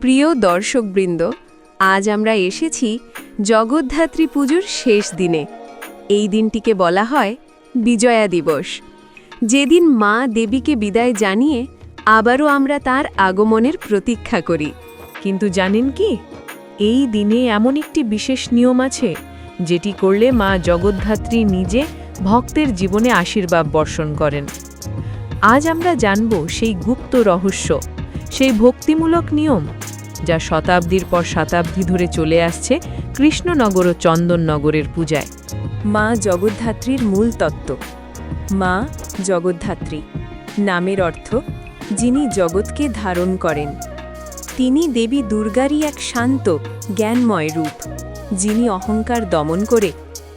প্রিয় দর্শকবৃন্দ, আজ আমরা এসেছি জগদ্ধাত্রী পুজোর শেষ দিনে। এই দিনটিকে বলা হয় বিজয়া দিবস। যেদিন মা দেবীকে বিদায় জানিয়ে আবারও আমরা তার আগমনের প্রতীক্ষা করি। কিন্তু জানেন কি? এই দিনে এমন একটি বিশেষ নিয়ম আছে, যেটি করলে মা জগদ্ধাত্রী নিজে ভক্তের জীবনে আশীর্বাদ বর্ষণ করেন। আজ আমরা জানব সেই গুপ্ত রহস্য, সেই ভক্তিমূলক নিয়ম যা শতাব্দীর পর শতাব্দী ধরে চলে আসছে কৃষ্ণনগর ও চন্দননগরের পূজায়। মা জগদ্ধাত্রীর মূল তত্ত্ব। মা জগদ্ধাত্রী নামের অর্থ যিনি জগৎকে ধারণ করেন। তিনি দেবী দুর্গারই এক শান্ত, জ্ঞানময় রূপ, যিনি অহংকার দমন করে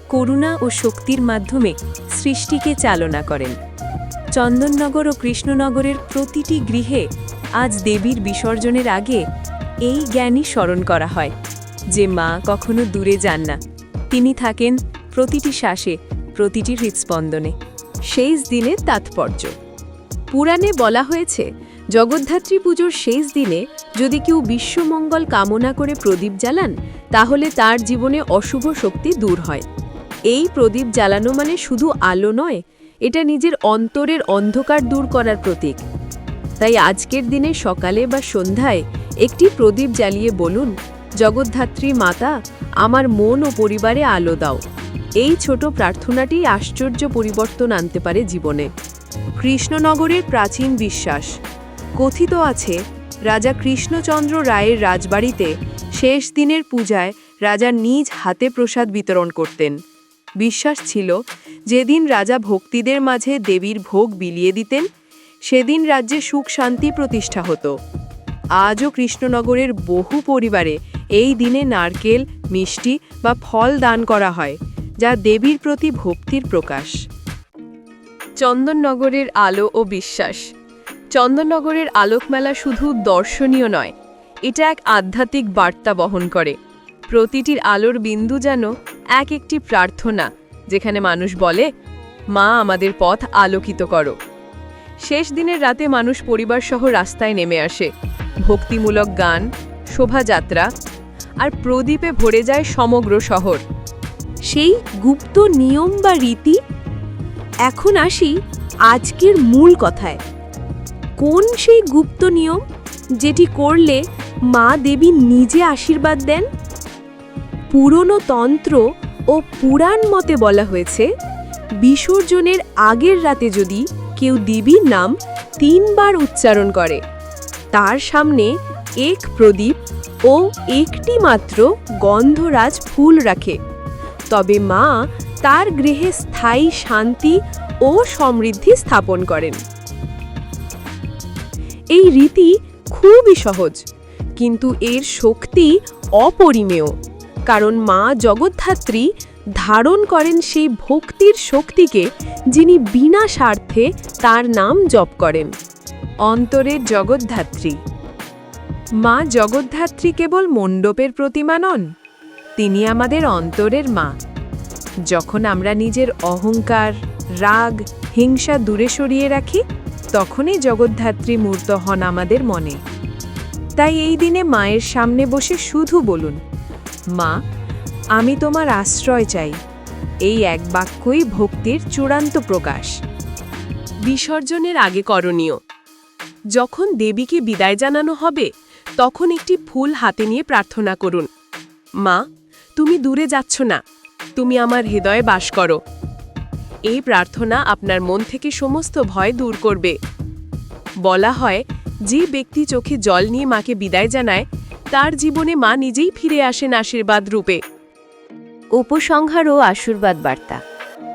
করুণা ও শক্তির মাধ্যমে সৃষ্টিকে চালনা করেন। চন্দননগর ও কৃষ্ণনগরের প্রতিটি গৃহে আজ দেবীর বিসর্জনের আগে এই জ্ঞানই স্মরণ করা হয় যে মা কখনো দূরে যান না। তিনি থাকেন প্রতিটি শ্বাসে, প্রতিটি হৃৎস্পন্দনে। শেষ দিনের তাৎপর্য। পুরাণে বলা হয়েছে, জগদ্ধাত্রী পুজোর শেষ দিনে যদি কেউ বিশ্বমঙ্গল কামনা করে প্রদীপ জ্বালান, তাহলে তার জীবনে অশুভ শক্তি দূর হয়। এই প্রদীপ জ্বালানো মানে শুধু আলো নয়, এটা নিজের অন্তরের অন্ধকার দূর করার প্রতীক। তাই আজকের দিনে সকালে বা সন্ধ্যায় একটি প্রদীপ জ্বালিয়ে বলুন, জগদ্ধাত্রী মাতা, আমার মন ও পরিবারে আলো দাও। এই ছোট প্রার্থনাটি আশ্চর্য পরিবর্তন আনতে পারে জীবনে। কৃষ্ণনগরের প্রাচীন বিশ্বাস। কথিত আছে, রাজা কৃষ্ণচন্দ্র রায়ের রাজবাড়িতে শেষ দিনের পূজায় রাজা নিজ হাতে প্রসাদ বিতরণ করতেন। বিশ্বাস ছিল, যেদিন রাজা ভক্তিদের মাঝে দেবীর ভোগ বিলিয়ে দিতেন, সেদিন রাজ্যে সুখ শান্তি প্রতিষ্ঠা হতো। আজও কৃষ্ণনগরের বহু পরিবারে এই দিনে নারকেল, মিষ্টি বা ফল দান করা হয়, যা দেবীর প্রতি ভক্তির প্রকাশ। চন্দননগরের আলো ও বিশ্বাস। চন্দননগরের আলোকমেলা শুধু দর্শনীয় নয়, এটা এক আধ্যাত্মিক বার্তা বহন করে। প্রতিটির আলোর বিন্দু যেন এক একটি প্রার্থনা, যেখানে মানুষ বলে, মা, আমাদের পথ আলোকিত করো। শেষ দিনের রাতে মানুষ পরিবারসহ রাস্তায় নেমে আসে। ভক্তিমূলক গান, শোভাযাত্রা আর প্রদীপে ভরে যায় সমগ্র শহর। সেই গুপ্ত নিয়ম বা রীতি? এখন আসি আজকের মূল কথায়। কোন সেই গুপ্ত নিয়ম যেটি করলে মা দেবী নিজে আশীর্বাদ দেন? পুরনো তন্ত্র ও পুরাণ মতে বলা হয়েছে, বিসর্জনের আগের রাতে যদি কেউ দেবীর নাম তিনবার উচ্চারণ করে তার সামনে এক প্রদীপ ও একটি মাত্র গন্ধরাজ ফুল রাখে। তবে মা তার গৃহে স্থায়ী শান্তি ও সমৃদ্ধি স্থাপন করেন। এই রীতি খুবই সহজ, কিন্তু এর শক্তি অপরিমেয়, কারণ মা জগদ্ধাত্রী ধারণ করেন সেই ভক্তির শক্তিকে যিনি বিনা স্বার্থে তার নাম জপ করেন। অন্তরের জগদ্ধাত্রী। মা জগদ্ধাত্রী কেবল মণ্ডপের প্রতিমা নন, তিনি আমাদের অন্তরের মা। যখন আমরা নিজের অহংকার, রাগ, হিংসা দূরে সরিয়ে রাখি, তখনই জগদ্ধাত্রী মূর্ত হন আমাদের মনে। তাই এই দিনে মায়ের সামনে বসে শুধু বলুন, মা, আমি তোমার আশ্রয় চাই। এই এক বাক্যই ভক্তির চূড়ান্ত প্রকাশ। বিসর্জনের আগে করণীয়। যখন দেবীকে বিদায় জানানো হবে, তখন একটি ফুল হাতে নিয়ে প্রার্থনা করুন। মা, তুমি দূরে যাচ্ছ না। তুমি আমার হৃদয়ে বাস করো। এই প্রার্থনা আপনার মন থেকে সমস্ত ভয় দূর করবে। বলা হয়, যে ব্যক্তি চোখে জল নিয়ে মাকে বিদায় জানায়, তার জীবনে মা নিজেই ফিরে আসেন আশীর্বাদ রূপে। উপসংহার ও আশীর্বাদ বার্তা।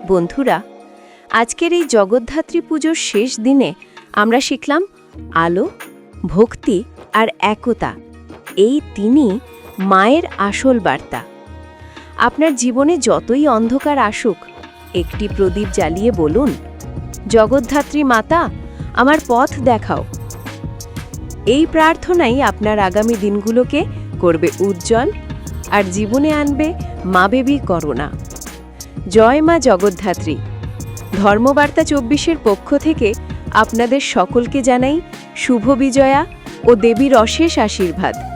বন্ধুরা, আজকের এই জগদ্ধাত্রী পুজোর শেষ দিনে আমরা শিখলাম আলো, ভক্তি আর একতা, এই তিনি মায়ের আসল বার্তা। আপনার জীবনে যতই অন্ধকার আসুক, একটি প্রদীপ জ্বালিয়ে বলুন, জগদ্ধাত্রী মাতা, আমার পথ দেখাও। এই প্রার্থনাই আপনার আগামী দিনগুলোকে করবে উজ্জ্বল আর জীবনে আনবে মা বেবি করোনা জয় মা জগদ্ধাত্রী। ধর্মবার্তা চব্বিশের পক্ষ থেকে আপনাদের সকলকে জানাই শুভ বিজয়া ও দেবীর অশেষ আশীর্বাদ।